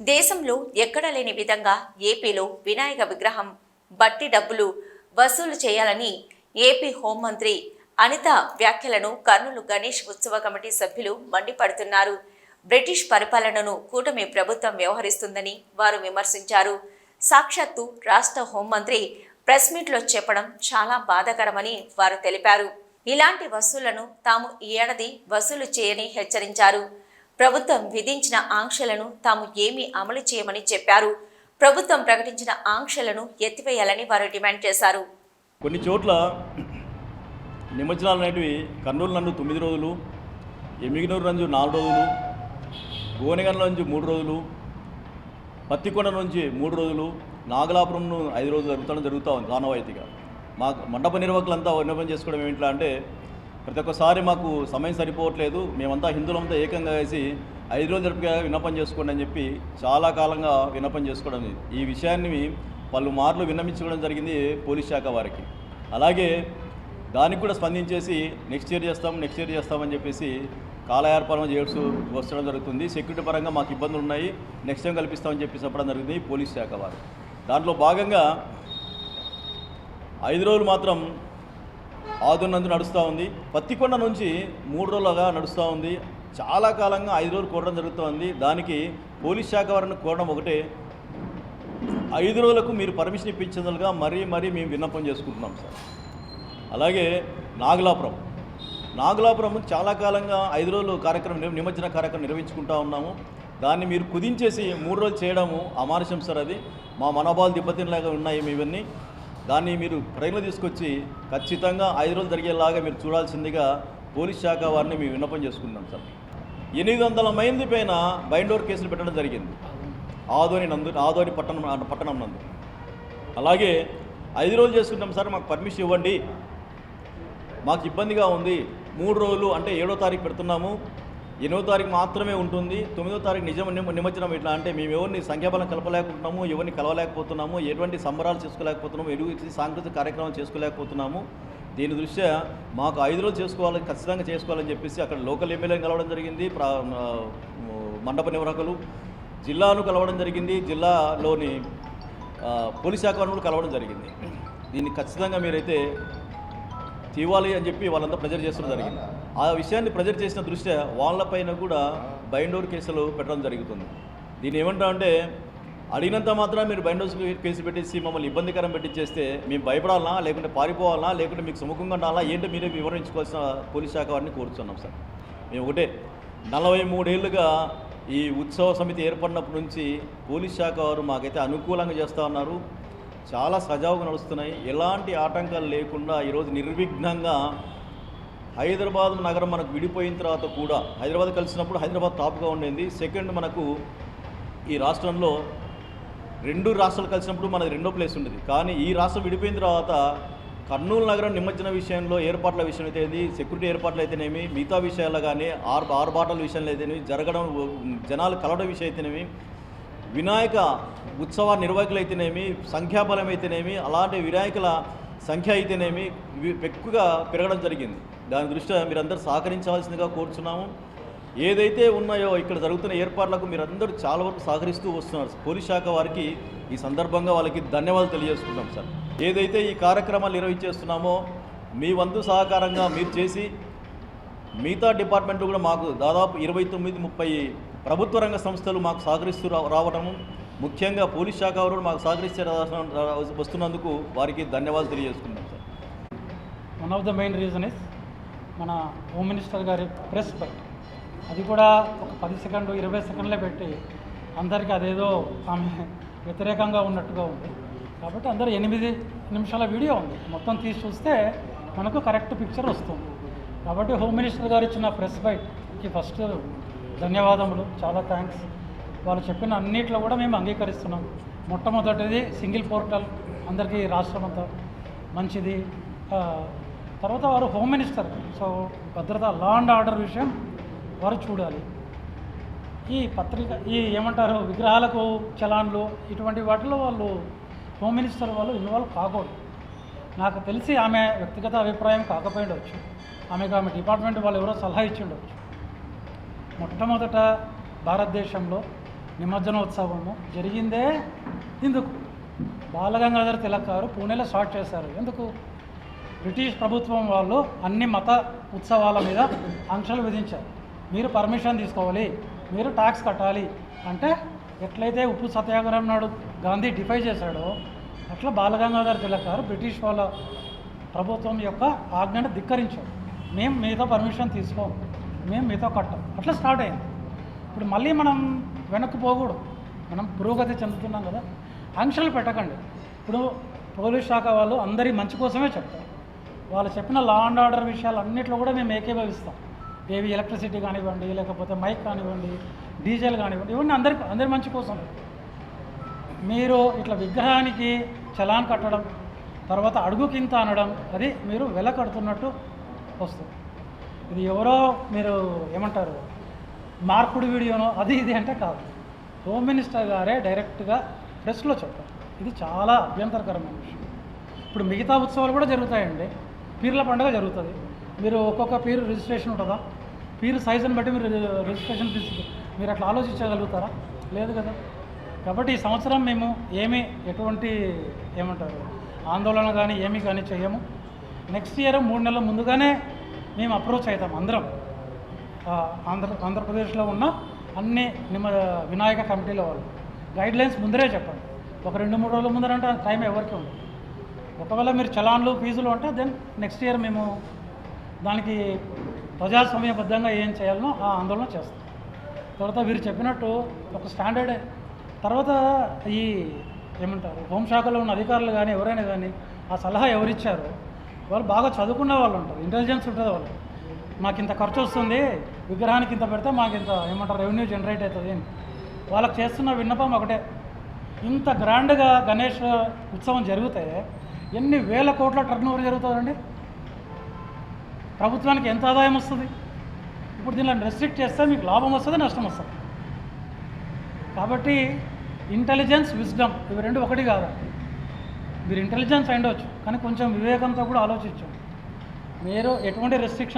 దేశంలో ఎక్కడా లేని విధంగా ఏపీలో వినాయక విగ్రహం బట్టి డబ్బులు వసూలు చేయాలని ఏపీ హోంమంత్రి అనిత వ్యాఖ్యలను కర్నూలు గణేష్ ఉత్సవ కమిటీ సభ్యులు మండిపడుతున్నారు. బ్రిటిష్ పరిపాలనను కూటమి ప్రభుత్వం వ్యవహరిస్తుందని వారు విమర్శించారు. సాక్షాత్తు రాష్ట్ర హోంమంత్రి ప్రెస్ మీట్లో చెప్పడం చాలా బాధాకరమని వారు తెలిపారు. ఇలాంటి వసూళ్ళను తాము ఈ ఏడాది వసూలు చేయని హెచ్చరించారు. ప్రభుత్వం విధించిన ఆంక్షలను తాము ఏమీ అమలు చేయమని చెప్పారు. ప్రభుత్వం ప్రకటించిన ఆంక్షలను ఎత్తివేయాలని వారు డిమాండ్ చేశారు. కొన్ని చోట్ల నిమజ్జనాలు అనేటివి కర్నూలు నందు తొమ్మిది రోజులు ఎమిగినూరు నందు నాలుగు రోజులు భువనగర్ నుంచి మూడు రోజులు పత్తికొండ నుంచి మూడు రోజులు నాగలాపురం ఐదు రోజులు జరుగుతాం జరుగుతూ ఉంది. ఆనవాయితీగా మా మండప నిర్వాహకులంతా విన్నపం చేసుకోవడం ఏమిట్లా అంటే ప్రతి ఒక్కసారి మాకు సమయం సరిపోవట్లేదు. మేమంతా హిందువులంతా ఏకంగా వేసి ఐదు రోజులు జరుపుగా విన్నపం చేసుకోండి అని చెప్పి చాలా కాలంగా విన్నపం చేసుకోవడం ఈ విషయాన్ని పలు మార్లు విన్నమించుకోవడం జరిగింది పోలీస్ శాఖ వారికి. అలాగే దానికి కూడా స్పందించేసి నెక్స్ట్ ఇయర్ చేస్తాం నెక్స్ట్ ఇయర్ చేస్తామని చెప్పేసి కాల ఏర్పాటు వస్తడం జరుగుతుంది. సెక్యూరిటీ పరంగా మాకు ఇబ్బందులు ఉన్నాయి. నెక్స్ట్ టైం కల్పిస్తామని చెప్పి చెప్పడం జరిగింది పోలీస్ శాఖ వారు. దాంట్లో భాగంగా ఐదు రోజులు మాత్రం ఆదున్నందు నడుస్తూ ఉంది. పత్తికొండ నుంచి మూడు రోజులుగా నడుస్తూ ఉంది. చాలా కాలంగా ఐదు రోజులు కోరడం జరుగుతోంది దానికి పోలీస్ శాఖ వారిని కోరడం ఒకటే. ఐదు రోజులకు మీరు పర్మిషన్ ఇప్పించేందుగా మరీ మరీ మేము విన్నపం చేసుకుంటున్నాం సార్. అలాగే నాగలాపురం. నాగలాపురం చాలా కాలంగా ఐదు రోజులు కార్యక్రమం నిమజ్జన కార్యక్రమం నిర్వహించుకుంటా ఉన్నాము. దాన్ని మీరు కుదించేసి మూడు రోజులు చేయడము అమానుషం సార్ అది. మా మనోభావాలు దెబ్బతినలాగా ఉన్నాయి ఇవన్నీ. దాన్ని మీరు ప్రజలు తీసుకొచ్చి ఖచ్చితంగా ఐదు రోజులు జరిగేలాగా మీరు చూడాల్సిందిగా పోలీస్ శాఖ వారిని మేము విన్నపం చేసుకున్నాం సార్. ఎనిమిది వందల మంది పైన బైండోర్ కేసులు పెట్టడం జరిగింది. ఆదోని నందు ఆదోని పట్టణం పట్టణం నందు. అలాగే ఐదు రోజులు చేసుకుంటాం సార్ మాకు పర్మిషన్ ఇవ్వండి. మాకు ఇబ్బందిగా ఉంది. మూడు రోజులు అంటే ఏడో తారీఖు పెడుతున్నాము. ఎనిమిదో తారీఖు మాత్రమే ఉంటుంది. తొమ్మిదో తారీఖు నిజం నిమజ్జనం ఇట్లా అంటే మేము ఎవరిని సంఖ్యాబలం కలపలేకుంటున్నాము ఎవరిని కలవలేకపోతున్నాము ఎటువంటి సంబరాలు చేసుకోలేకపోతున్నాము ఎటువంటి సాంస్కృతిక కార్యక్రమాలు చేసుకోలేకపోతున్నాము. దీని దృష్ట్యా మాకు ఐదు రోజులు చేసుకోవాలి ఖచ్చితంగా చేసుకోవాలని చెప్పేసి అక్కడ లోకల్ ఎమ్మెల్యేని కలవడం జరిగింది. ప్రా మండప నివరకులు జిల్లాను కలవడం జరిగింది. జిల్లాలోని పోలీస్ శాఖ వారిని కూడా కలవడం జరిగింది. దీన్ని ఖచ్చితంగా మీరైతే తీవాలి అని చెప్పి వాళ్ళంతా ప్రెజర్ చేసుకోవడం జరిగింది. ఆ విషయాన్ని ప్రెజర్ చేసిన దృష్ట్యా వాళ్ళపైన కూడా బైండోర్ కేసులు పెట్టడం జరుగుతుంది. దీన్ని ఏమంటా అంటే అడిగినంత మాత్రం మీరు బైండోర్ కేసు పెట్టేసి మమ్మల్ని ఇబ్బందికరం పెట్టించేస్తే మేము భయపడాలా లేకుంటే పారిపోవాలా లేకుంటే మీకు సుముఖంగా ఉండాలా ఏంటో మీరే వివరించుకోవాల్సిన పోలీస్ శాఖ వారిని కోరుతున్నాం సార్. మేము ఒకటే నలభై మూడేళ్ళుగా ఈ ఉత్సవ సమితి ఏర్పడినప్పటి నుంచి పోలీస్ శాఖ వారు మాకైతే అనుకూలంగా చేస్తూ ఉన్నారు. చాలా సజావుగా నడుస్తున్నాయి. ఎలాంటి ఆటంకాలు లేకుండా ఈరోజు నిర్విఘ్నంగా హైదరాబాద్ నగరం మనకు విడిపోయిన తర్వాత కూడా హైదరాబాద్ కలిసినప్పుడు హైదరాబాద్ టాప్గా ఉండేది. సెకండ్ మనకు ఈ రాష్ట్రంలో రెండు రాష్ట్రాలు కలిసినప్పుడు మనది రెండో ప్లేస్ ఉండేది. కానీ ఈ రాష్ట్రం విడిపోయిన తర్వాత కర్నూలు నగరం నిమజ్జన విషయంలో ఏర్పాట్ల విషయం అయితే సెక్యూరిటీ ఏర్పాట్లు అయితేనేమి మిగతా విషయాల్లో కానీ ఆరు ఆరుబాటల విషయంలో అయితేనేమి జరగడం జనాలు కలవడం విషయం అయితేనేమి వినాయక ఉత్సవ నిర్వాహకులు అయితేనేమి సంఖ్యాబలం అయితేనేమి అలాంటి వినాయకుల సంఖ్య అయితేనేమి ఎక్కువగా పెరగడం జరిగింది. దాని దృష్ట్యా మీరందరూ సహకరించాల్సిందిగా కోరుచున్నాము. ఏదైతే ఉన్నాయో ఇక్కడ జరుగుతున్న ఏర్పాట్లకు మీరందరూ చాలా వరకు సహకరిస్తూ వస్తున్నారు. పోలీస్ శాఖ వారికి ఈ సందర్భంగా వాళ్ళకి ధన్యవాదాలు తెలియజేసుకుంటాం సార్. ఏదైతే ఈ కార్యక్రమాలు నిర్వహించేస్తున్నామో మీ వంతు సహకారంగా మీరు చేసి మిగతా డిపార్ట్మెంట్లు కూడా మాకు దాదాపు ఇరవై తొమ్మిది ముప్పై ప్రభుత్వ రంగ సంస్థలు మాకు సహకరిస్తూ రా- రావడము ముఖ్యంగా పోలీస్ శాఖ వారు మాకు సహకరిస్తే వస్తున్నందుకు వారికి ధన్యవాదాలు తెలియజేసుకుంటాం sir. One of the main reason is మన హోమ్ మినిస్టర్ గారి ప్రెస్ బట్ అది కూడా ఒక పది సెకండ్లు ఇరవై సెకండ్లే పెట్టి అందరికీ అదేదో ఆమె వ్యతిరేకంగా ఉన్నట్టుగా ఉంది. కాబట్టి అందరూ ఎనిమిది నిమిషాల వీడియో ఉంది. మొత్తం తీసి చూస్తే మనకు కరెక్ట్ పిక్చర్ వస్తుంది. కాబట్టి హోమ్ మినిస్టర్ గారు ఇచ్చిన ప్రెస్ బైట్కి ఫస్ట్ ధన్యవాదములు చాలా థ్యాంక్స్ వాళ్ళు చెప్పిన అన్నిట్లో కూడా మేము అంగీకరిస్తున్నాం. మొట్టమొదటిది సింగిల్ పోర్టల్ అందరికీ రాష్ట్రం అంతా మంచిది తర్వాత వారు హోమ్ మినిస్టర్. సో భద్రత లా అండ్ ఆర్డర్ విషయం వారు చూడాలి. ఈ పత్రిక ఈ ఏమంటారు విగ్రహాలకు చలాన్లు ఇటువంటి వాటిలో వాళ్ళు హోమ్ మినిస్టర్ వాళ్ళు ఇన్వాల్వ్ కాకూడదు. నాకు తెలిసి ఆమె వ్యక్తిగత అభిప్రాయం కాకపోయిండవచ్చు ఆమెకు ఆమె డిపార్ట్మెంట్ వాళ్ళు ఎవరో సలహా ఇచ్చి ఉండవచ్చు మొట్టమొదట భారతదేశంలో నిమజ్జనోత్సవము జరిగిందే ఇందుకు. బాలగంగాధర తిలక్ గారు పూణేలో స్టార్ట్ చేశారు. ఎందుకు? బ్రిటిష్ ప్రభుత్వం వాళ్ళు అన్ని మత ఉత్సవాల మీద ఆంక్షలు విధించారు. మీరు పర్మిషన్ తీసుకోవాలి మీరు ట్యాక్స్ కట్టాలి అంటే ఎట్లయితే ఉప్పు సత్యాగ్రహం నాడు గాంధీ డిఫై చేశాడో అట్లా బాలగంగాధర్ తిలక్ గారు బ్రిటిష్ వాళ్ళ ప్రభుత్వం యొక్క ఆజ్ఞను ధిక్కరించాడు మేము మీతో పర్మిషన్ తీసుకోం మేము మీతో కట్టాం. అట్లా స్టార్ట్ అయింది. ఇప్పుడు మళ్ళీ మనం వెనక్కి పోకూడదు. మనం పురోగతి చెందుతున్నాం కదా. ఆంక్షలు పెట్టకండి. ఇప్పుడు పోలీస్ శాఖ వాళ్ళు అందరి మంచి కోసమే చెప్తారు. వాళ్ళు చెప్పిన లా అండ్ ఆర్డర్ విషయాలు అన్నింటిలో కూడా మేము ఏకీభవిస్తాం. ఏవి ఎలక్ట్రిసిటీ కానివ్వండి లేకపోతే మైక్ కానివ్వండి డీజిల్ కానివ్వండి ఇవన్నీ అందరి అందరి మంచి కోసం మీరు ఇట్లా విగ్రహానికి చలాన్ కట్టడం తర్వాత అడుగు కింత అనడం అది మీరు వెల కడుతున్నట్టు వస్తుంది. ఇది ఎవరో మీరు ఏమంటారు మార్పుడు వీడియోనో అది ఇది అంటే కాదు. హోమ్ మినిస్టర్ గారే డైరెక్ట్గా ప్రెస్లో చెప్పారు. ఇది చాలా అభ్యంతరకరమైన విషయం. ఇప్పుడు మిగతా ఉత్సవాలు కూడా జరుగుతాయండి. పీర్ల పండుగ జరుగుతుంది. మీరు ఒక్కొక్క పీరు రిజిస్ట్రేషన్ ఉంటుందా? పీరు సైజుని బట్టి మీరు రిజిస్ట్రేషన్ తీసుకు మీరు అట్లా ఆలోచించగలుగుతారా? లేదు కదా. కాబట్టి ఈ సంవత్సరం మేము ఏమీ ఎటువంటి ఏమంటారు ఆందోళన కానీ ఏమీ కానీ చేయము. నెక్స్ట్ ఇయర్ మూడు నెలల ముందుగానే మేము అప్రోచ్ అవుతాం అందరం. ఆంధ్ర ఆంధ్రప్రదేశ్లో ఉన్న అన్ని నిమ వినాయక కమిటీల వాళ్ళు. గైడ్లైన్స్ ముందరే చెప్పండి. ఒక రెండు మూడు రోజుల ముందరంటే టైం ఎవరికి ఉండదు. ఒకవేళ మీరు చలాన్లు ఫీజులు అంటే దెన్ నెక్స్ట్ ఇయర్ మేము దానికి ప్రజాస్వామ్యబద్ధంగా ఏం చేయాలనో ఆ ఆందోళన చేస్తాం. తర్వాత వీరు చెప్పినట్టు ఒక స్టాండర్డ్ తర్వాత ఈ ఏమంటారు హోంశాఖలో ఉన్న అధికారులు కానీ ఎవరైనా కానీ ఆ సలహా ఎవరిచ్చారు వాళ్ళు బాగా చదువుకున్న వాళ్ళు ఉంటారు ఇంటెలిజెన్స్ ఉంటుంది వాళ్ళు మాకు ఇంత ఖర్చు వస్తుంది విగ్రహానికి ఇంత పెడితే మాకు ఇంత ఏమంటారు రెవెన్యూ జనరేట్ అవుతుంది అని. వాళ్ళకి చేస్తున్న విన్నపం ఒకటే. ఇంత గ్రాండ్గా గణేష్ ఉత్సవం జరిగితే ఎన్ని వేల కోట్ల టర్న్ ఓవర్ జరుగుతుందండి? ప్రభుత్వానికి ఎంత ఆదాయం వస్తుంది? ఇప్పుడు దీనిలో రెస్ట్రిక్ట్ చేస్తే మీకు లాభం వస్తుంది నష్టం వస్తుంది. కాబట్టి ఇంటెలిజెన్స్ విజ్డమ్ ఇవి రెండు ఒకటి కాదా. మీరు ఇంటెలిజెన్స్ అయిండవచ్చు కానీ కొంచెం వివేకంతో కూడా ఆలోచించండి. మీరు ఎటువంటి రెస్ట్రిక్షన్